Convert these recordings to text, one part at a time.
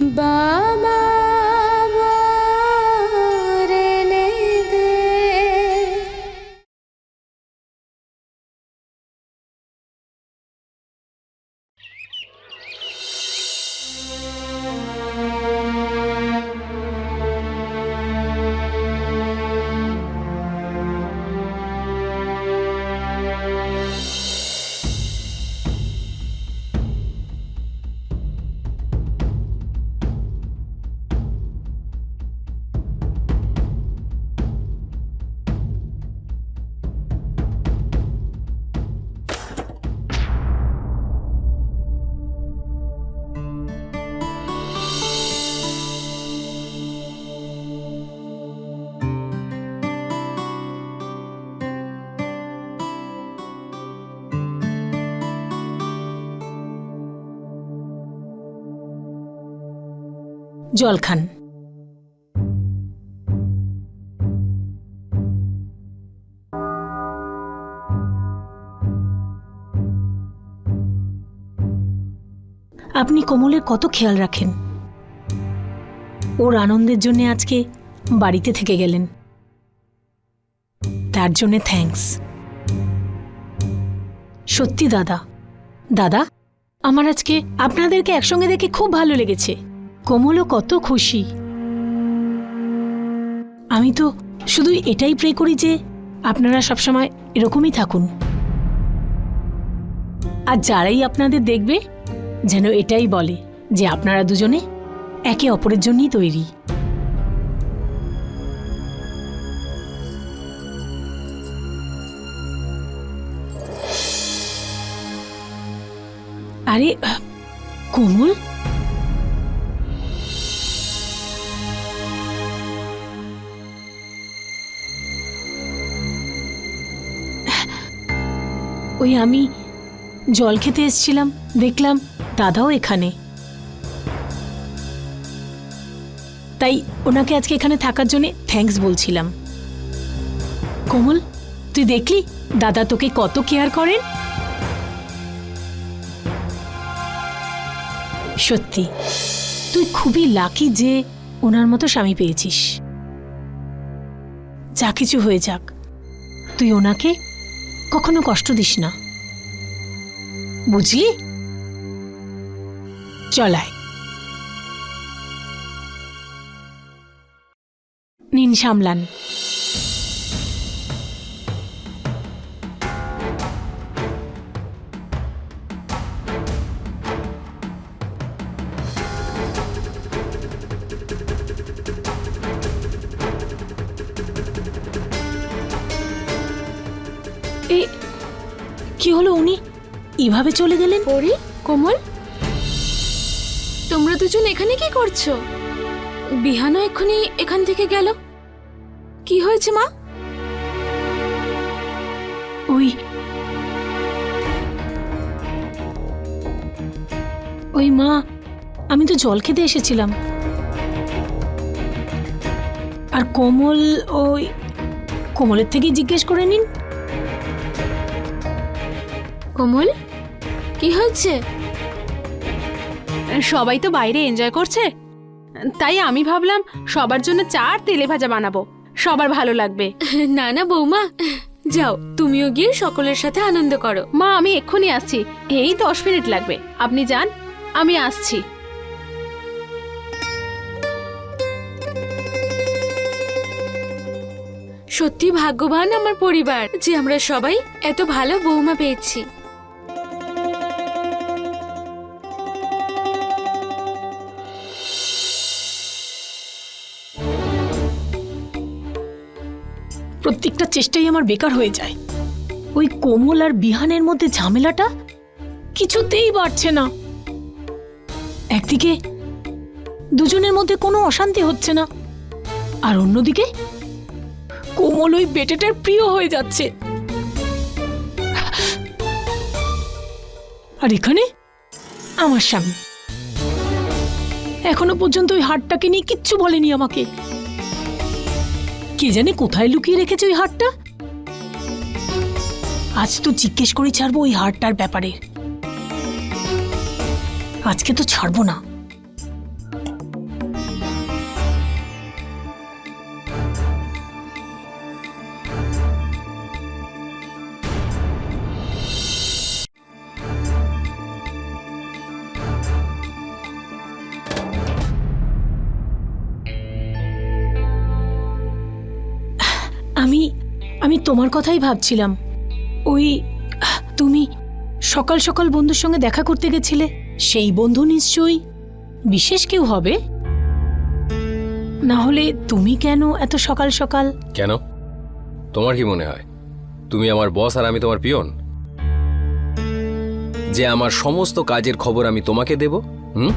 বাবা জল খান আপনি কোমলের কত খেয়াল রাখেন? ওর আনন্দের জন্য আজকে বাড়িতে থেকে গেলেন। তার জন্যে থ্যাঙ্কস। সত্যি দাদা। দাদা, আমার আজকে আপনাদেরকে একসঙ্গে দেখে খুব ভালো লেগেছে। কোমলও কত খুশি। আমি তো শুধু এটাই প্রে করি যে আপনারা সবসময় এরকমই থাকুন। আর যারাই আপনাদের দেখবে, যেন এটাই বলে যে আপনারা দুজনে একে অপরের জন্যই তৈরি। আরে, কোমল? ওই আমি জল খেতে এসছিলাম, দেখলাম দাদাও এখানে। তাই ওনাকে আজকে এখানে থাকার জন্য থ্যাঙ্কস বলছিলাম। কোমল, তুই দেখলি দাদা তোকে কত কেয়ার করেন? সত্যি, তুই খুবই লাকি যে ওনার মতো স্বামী পেয়েছিস। যা কিছু হয়ে যাক, তুই ওনাকে কখনো কষ্ট দিস না। বুঝলি? চলায় নিন সামলান। এ কি হলো উনি? এভাবে চলে গেলেন? পরি কোমল। তোমরা দুজন এখানে কি করছ? বিহানা এক্ষুনি এখান থেকে গেল। কি হয়েছে মা? ওই ওই মা আমি তো জল খেতে এসেছিলাম। আর কোমল ওই কোমলের থেকেই জিজ্ঞেস করে নিন। কোমল কি হয়েছে? সবাই তো বাইরে এনজয় করছে। তাই আমি ভাবলাম সবার জন্য চার তেলে ভাজা বানাবো। সবার ভালো লাগবে। না না বৌমা যাও তুমিও গিয়ে সকলের সাথে আনন্দ করো। মা আমি এক্ষুনি আসছি। এই দশ মিনিট লাগবে। আপনি যান আমি আসছি। সত্যি ভাগ্যবান আমার পরিবার যে আমরা সবাই এত ভালো বৌমা পেয়েছি। প্রত্যেকটা চেষ্টাই আমার বেকার হয়ে যায়। ওই কোমল আর বিহানের মধ্যে ঝামেলাটা কিছুতেই বাড়ছে না। একদিকে দুজনের মধ্যে কোনো অশান্তি হচ্ছে না, আর অন্যদিকে কোমল ওই বেটেটার প্রিয় হয়ে যাচ্ছে। আর এখানে আমার স্বামী। এখনও পর্যন্ত ওই হাটটাকে নিয়ে কিচ্ছু বলেনি আমাকে। কে জানে কোথায় লুকিয়ে রেখেছে ওই হারটা? আজ তো জিজ্ঞেস করে ছাড়বো ওই হারটার ব্যাপারে। আজকে তো ছাড়বো না। তোমার কথাই ভাবছিলাম। ওই তুমি সকাল সকাল বন্ধুর সঙ্গে দেখা করতে গেছিলে, সেই বন্ধু নিশ্চয়ই বিশেষ কেউ হবে? না হলে তুমি কেন এত সকাল সকাল? কেন? তোমার কি মনে হয়? তুমি আমার বস আর আমি তোমার পিয়ন? যে আমার সমস্ত কাজের খবর আমি তোমাকে দেব, হুম?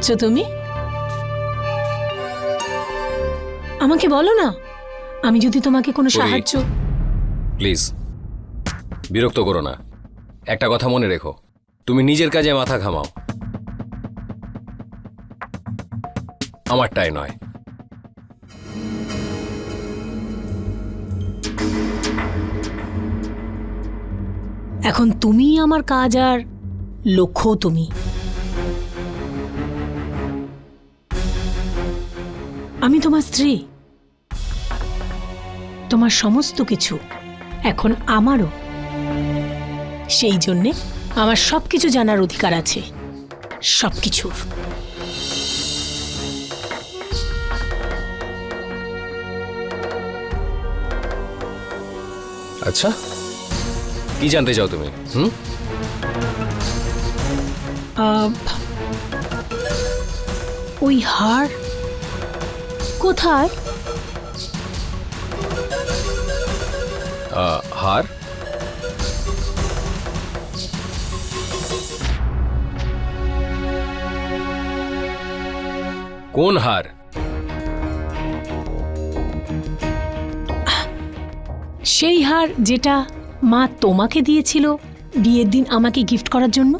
কি খুঁজছো তুমি? আমাকে বলো না। আমি যদি তোমাকে কোনো সাহায্য প্লিজ বিরক্ত করো না। একটা কথা মনে রেখো তুমি নিজের কাজে মাথা ঘামাও। আমারটাই নয়। এখন তুমি আমার কাজ আর লক্ষ্য তুমি। আমি তোমার স্ত্রী। তোমার সমস্ত কিছু এখন আমারও। সেই জন্যে আমার সব কিছু জানার অধিকার আছে। সব কিছুর আচ্ছা কি জানতে চাও তুমি হুম? ওই হার কোথায়? হার? কোন হার? সেই হার যেটা মা তোমাকে দিয়েছিল বিয়ের দিন আমাকে গিফট করার জন্য?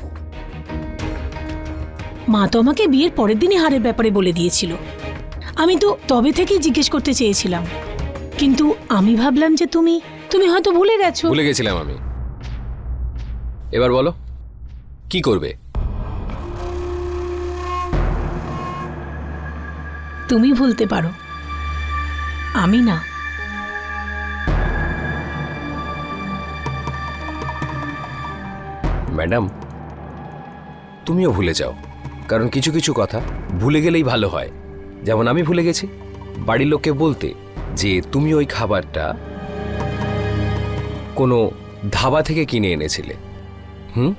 মা তো আমাকে বিয়ের পরের দিনই হারের ব্যাপারে বলে দিয়েছিল। আমি তো তবে থেকেই জিজ্ঞেস করতে চেয়েছিলাম। কিন্তু আমি ভাবলাম যে তুমি তুমি হয়তো ভুলে গেছো। ভুলে গেছিলাম আমি। এবার বলো কি করবে? তুমি ভুলতে পারো। আমি না। ম্যাডাম তুমিও ভুলে যাও। কারণ কিছু কিছু কথা ভুলে গেলেই ভালো হয়। যেমন আমি ভুলে গেছি। বাড়ির লোককে বলতে যে তুমি ওই খাবারটা কোনো ধাবা থেকে কিনে এনেছিলে। হুম?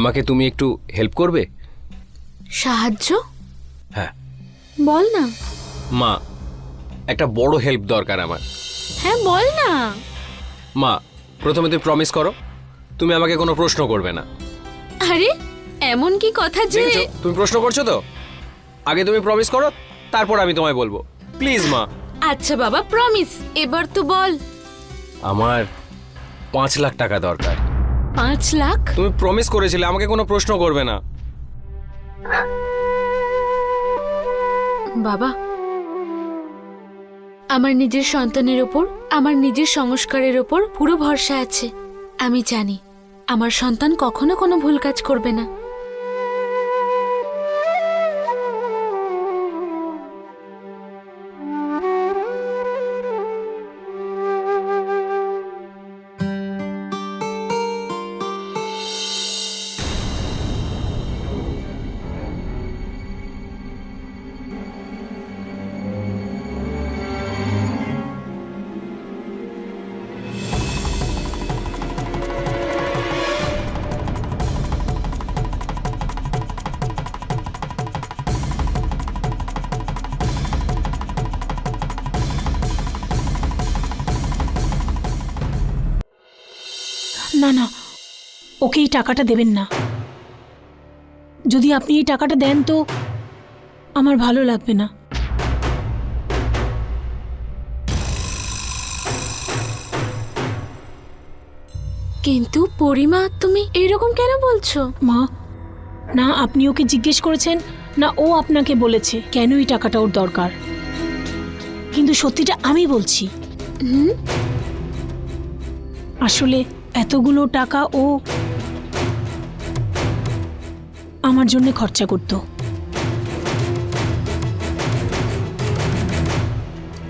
আমাকে তুমি একটু হেল্প করবে? সাহায্য? হ্যাঁ। বল না। মা একটা বড় হেল্প দরকার আমার। হ্যাঁ বল না। মা প্রথমে তুমি প্রমিস করো তুমি আমাকে কোনো প্রশ্ন করবে না। আরে এমন কি কথা যে দেখেছ? তুমি প্রশ্ন করছ তো? আগে তুমি প্রমিস করো তারপর আমি তোমায় বলব। প্লিজ মা। আচ্ছা বাবা প্রমিস এবার তো বল। আমার পাঁচ লাখ টাকা দরকার। পাঁচ লাখ? তুমি প্রমিস করেছিলে আমাকে কোনো প্রশ্ন করবে না। বাবা আমার নিজের সন্তানের ওপর আমার নিজের সংস্কারের ওপর পুরো ভরসা আছে। আমি জানি আমার সন্তান কখনো কোনো ভুল কাজ করবে না না। ওকে এই টাকাটা দেবেন না। যদি আপনি এই টাকাটা দেন তো আমার ভালো লাগবে না। কিন্তু পরিমা তুমি এরকম কেন বলছো? মা না আপনি ওকে জিজ্ঞেস করেছেন না ও আপনাকে বলেছে কেন এই টাকাটা ওর দরকার। কিন্তু সত্যিটা আমি বলছি। আসলে এতগুলো টাকা ও আমার জন্য খরচা করতো।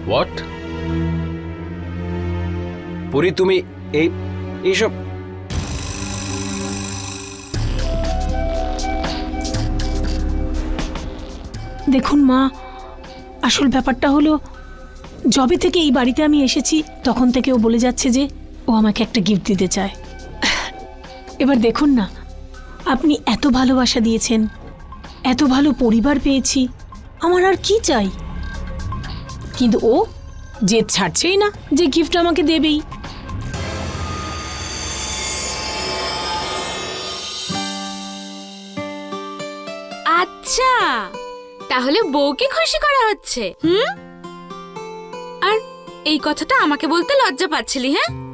হোয়াট পরি তুমি এই এইসব দেখুন মা আসল ব্যাপারটা হলো যবে থেকে এই বাড়িতে আমি এসেছি তখন থেকে ও বলে যাচ্ছে যে ও আমাকে একটা গিফট দিতে চায়। এবার দেখুন না আপনি এত ভালোবাসা দিয়েছেন, এত ভালো পরিবার পেয়েছি, আমার আর কি চাই? কিন্তু ও জেদ ছাড়ছেই না, যে গিফট আমাকে দেবেই। আচ্ছা তাহলে বউকে খুশি করা হচ্ছে, হুম? আর এই কথাটা আমাকে বলতে লজ্জা পাচ্ছিলি হ্যাঁ?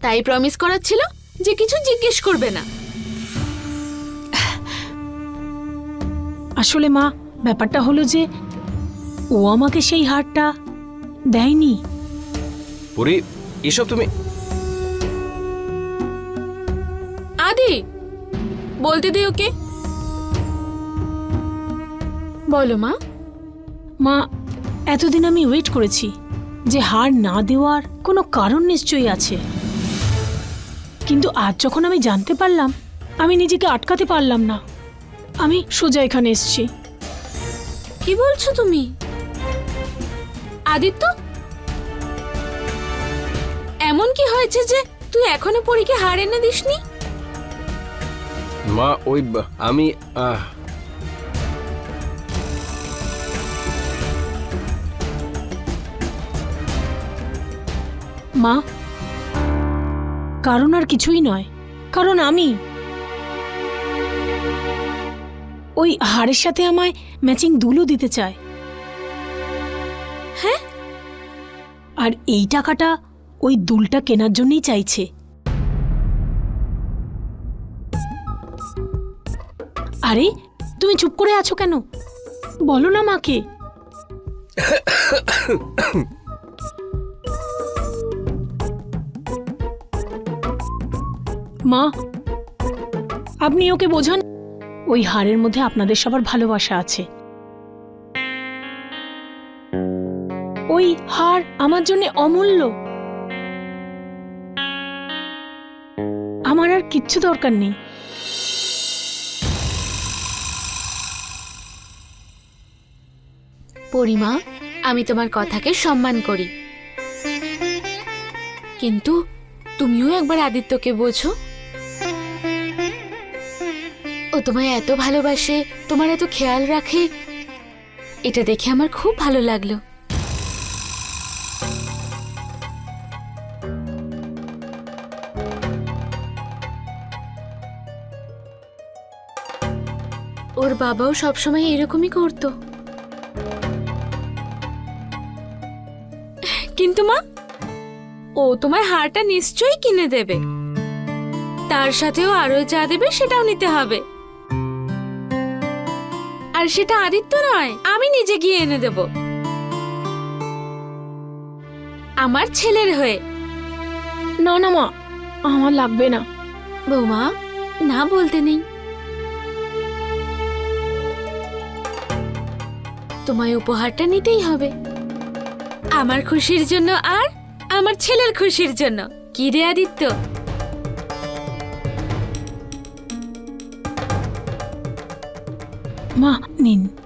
তাই প্রমিস করাচ্ছিল যে কিছু জিজ্ঞেস করবে না। আসলে মা ব্যাপারটা হলো যে ও আমাকে সেই হারটা দেয়নি। পরি এসব তুমি আদি বলতে দে ওকে। বলো মা। মা এতদিন আমি ওয়েট করেছি যে হার না দেওয়ার কোনো কারণ নিশ্চয়ই আছে। কিন্তু আজ যখন আমি জানতে পারলাম আমি নিজেকে আটকাতে পারলাম না। আমি সোজা এখানে এসেছি। কি বলছো তুমি? আদিত্য? এমন কি হয়েছে যে তুই এখনও পরীকে হার এনে দিসনি? মা ওই ব- আমি আহ, মা কারণ আর কিছুই নয়, কারণ আমি। ওই হারের সাথে আমায় ম্যাচিং দুলও দিতে চায়। হ্যাঁ? আর এই টাকাটা ওই দুলটা কেনার জন্যই চাইছে। আরে, তুমি চুপ করে আছো কেন? বলো না মাকে। মা। আপনি ওকে বোঝান। ওই হারের মধ্যে আপনাদের সবার ভালোবাসা আছে। ওই হার আমার জন্য অমূল্য। আমার আর কিচ্ছু দরকার নেই। পরিমা, আমি তোমার কথাকে সম্মান করি। কিন্তু তুমিও একবার আদিত্যকে বোঝো। ও তোমায় এত ভালোবাসে, তোমার এত খেয়াল রাখে? এটা দেখে আমার খুব ভালো লাগল। ওর বাবাও সবসময় এরকমই করতো। কিন্তু মা, ও তোমার হারটা নিশ্চয়ই কিনে দেবে। তার সাথেও আরও যা দেবে সেটাও নিতে হবে। আর সেটা আদিত্য নয় আমি নিজে গিয়ে এনে দেব। আমার ছেলের হয়ে। না না মা আমার লাগবে না। বৌমা না বলতে নেই। তোমায় উপহারটা নিতেই হবে। আমার খুশির জন্য আর আমার ছেলের খুশির জন্য। কি রে আদিত্য? মা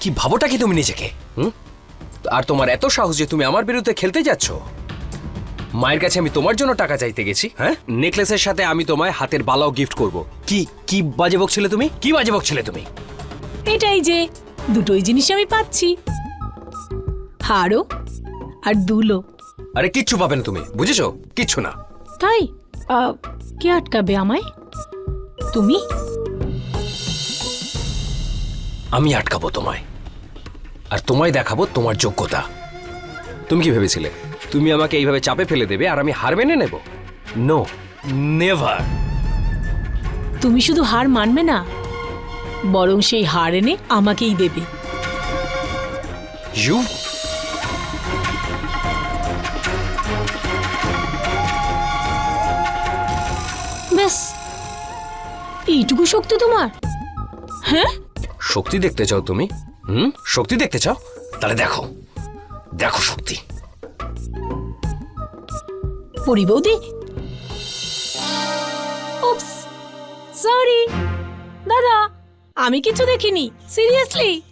কি ভাবোটা কি তুমি নিজেকে? হুম? আর তোমার এত সাহস যে তুমি আমার বিরুদ্ধে খেলতে যাচ্ছ? মায়ের কাছে আমি তোমার জন্য টাকা চাইতে গেছি হ্যাঁ? নেকলেসের সাথে আমি তোমায় হাতের বালাও গিফট করব। কি কি বাজে বকছিলে তুমি? কি বাজে বকছিলে তুমি? এটাই যে দুটোই জিনিস আমি পাচ্ছি। হারও আর দুলো আরে কিচ্ছু পাবে না তুমি বুঝেছ? কিচ্ছু না। তাই কে আটকাবে আমায়? তুমি? আমি আটকাবো তোমায়। আর তোমায় দেখাবো তোমার যোগ্যতা। তুমি কি ভেবেছিলে? তুমি আমাকে এইভাবে চাপে ফেলে দেবে আর আমি হার মেনে নেব? নো নেভার তুমি শুধু হার মানবে না বরং সেই হার এনে আমাকেই দেবে। ইউ ব্যাস এইটুকু শক্তি তোমার? হ্যাঁ? শক্তি দেখতে চাও তুমি? হুম? শক্তি দেখতে চাও? তাহলে দেখো। দেখো শক্তি। পরি বৌদি। সরি দাদা আমি কিছু দেখিনি সিরিয়াসলি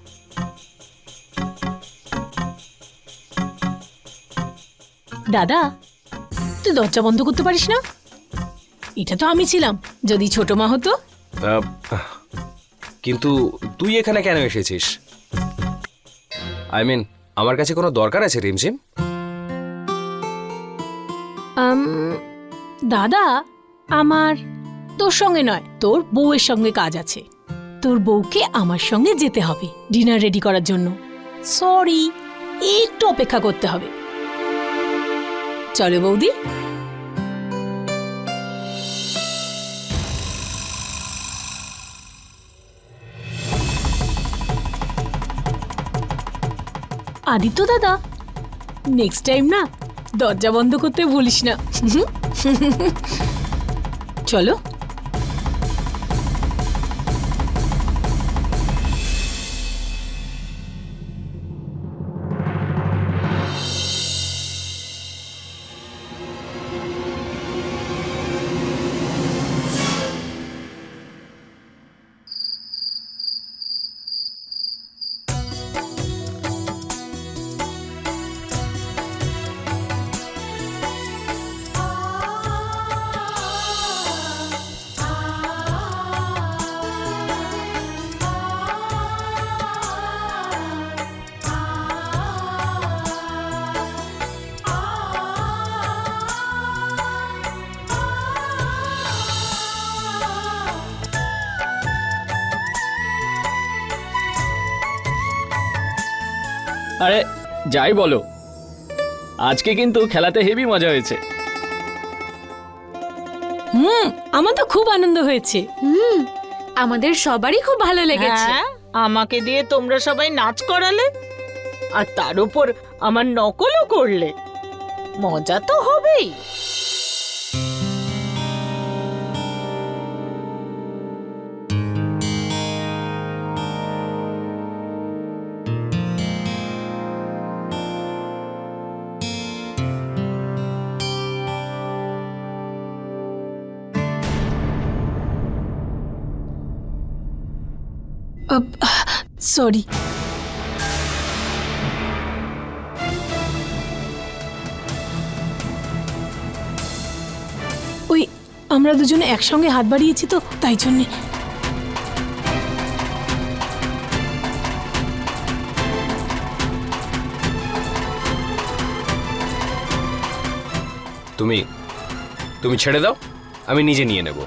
দাদা তুই দরজা বন্ধ করতে পারিস না? এটা তো আমি ছিলাম যদি ছোট মা হতো। কিন্তু তুই এখানে কেন এসেছিস? আই মিন, আমার কাছে কোনো দরকার আছে, রিমঝিম? দাদা, আমার তোর সঙ্গে নয়, তোর বউয়ের সঙ্গে কাজ আছে। তোর বউকে আমার সঙ্গে যেতে হবে, ডিনার রেডি করার জন্য। সরি, একটু অপেক্ষা করতে হবে। চলো বৌদি। আদিত্য দাদা নেক্সট টাইম না দরজা বন্ধ করতে ভুলিস না। চলো। আরে যাই বলো। আজকে কিন্তু খেলাতে হেভি মজা হয়েছে। হুম আমার তো খুব আনন্দ হয়েছে। হুম আমাদের সবারই খুব ভালো লেগেছে। হ্যাঁ আমাকে দিয়ে তোমরা সবাই নাচ করালে আর তার উপর আমার নকলও করলে। মজা তো হবেই। সরি। ওই, আমরা দুজনে একসঙ্গে হাত বাড়িয়েছি তো, তাই জন্যে। তুমি তুমি ছেড়ে দাও, আমি নিজে নিয়ে নেব।